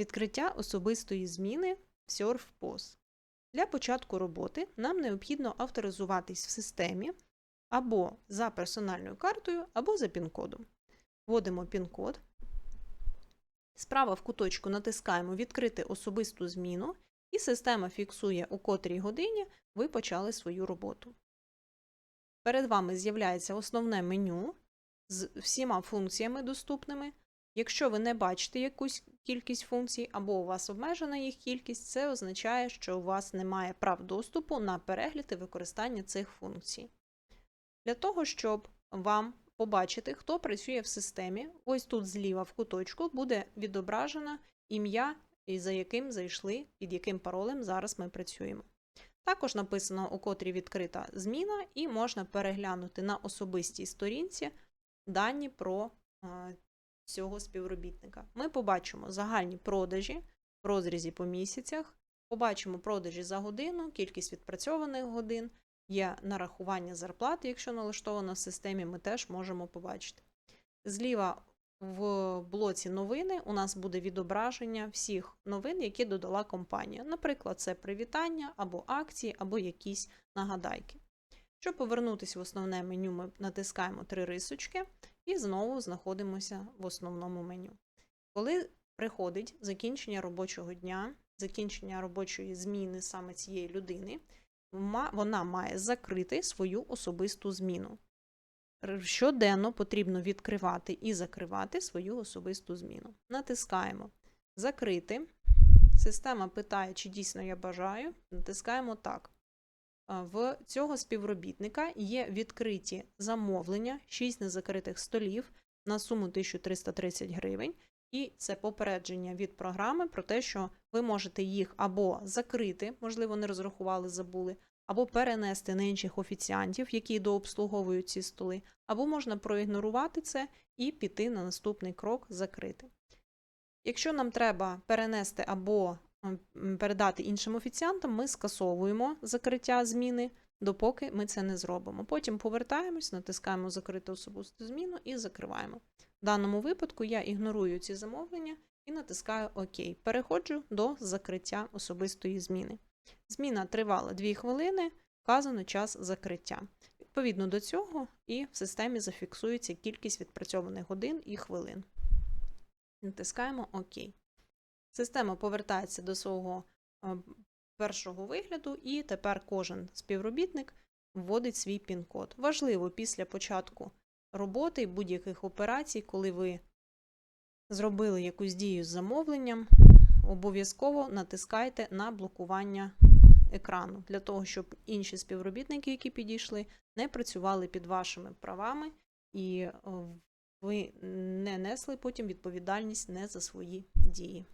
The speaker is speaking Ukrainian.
Відкриття особистої зміни в SurfPOS. Для початку роботи нам необхідно авторизуватись в системі або за персональною картою, або за пін-кодом. Вводимо пін-код. Справа в куточку натискаємо Відкрити особисту зміну, і система фіксує, у котрій годині ви почали свою роботу. Перед вами з'являється основне меню з всіма функціями доступними. Якщо ви не бачите якусь кількість функцій або у вас обмежена їх кількість, це означає, що у вас немає прав доступу на перегляд і використання цих функцій. Для того, щоб вам побачити, хто працює в системі, ось тут зліва в куточку буде відображено ім'я, за яким зайшли, під яким паролем зараз ми працюємо. Також написано, у котрій відкрита зміна, і можна переглянути на особистій сторінці дані про е, цього співробітника. Ми побачимо загальні продажі в розрізі по місяцях, побачимо продажі за годину, кількість відпрацьованих годин, є нарахування зарплати, якщо налаштовано в системі, ми теж можемо побачити. Зліва в блоці новини у нас буде відображення всіх новин, які додала компанія. Наприклад, це привітання або акції, або якісь нагадайки. Щоб повернутися в основне меню, ми натискаємо три рисочки і знову знаходимося в основному меню. Коли приходить закінчення робочого дня, закінчення робочої зміни саме цієї людини, вона має закрити свою особисту зміну. Щоденно потрібно відкривати і закривати свою особисту зміну. Натискаємо Закрити. Система питає, чи дійсно я бажаю. Натискаємо так. В цього співробітника є відкриті замовлення, 6 незакритих столів на суму 1330 гривень. І це попередження від програми про те, що ви можете їх або закрити, можливо, не розрахували, забули, або перенести на інших офіціантів, які дообслуговують ці столи, або можна проігнорувати це і піти на наступний крок закрити. Якщо нам треба перенести або передати іншим офіціантам, ми скасовуємо закриття зміни, допоки ми це не зробимо. Потім повертаємось, натискаємо закрити особисту зміну і закриваємо. В даному випадку я ігнорую ці замовлення і натискаю ОК. Переходжу до закриття особистої зміни. Зміна тривала 2 хвилини, вказано час закриття. Відповідно до цього, і в системі зафіксується кількість відпрацьованих годин і хвилин. Натискаємо ОК. Система повертається до свого першого вигляду, і тепер кожен співробітник вводить свій пін-код. Важливо після початку роботи будь-яких операцій, коли ви зробили якусь дію з замовленням, обов'язково натискайте на блокування екрану, для того, щоб інші співробітники, які підійшли, не працювали під вашими правами і ви не несли потім відповідальність не за свої дії.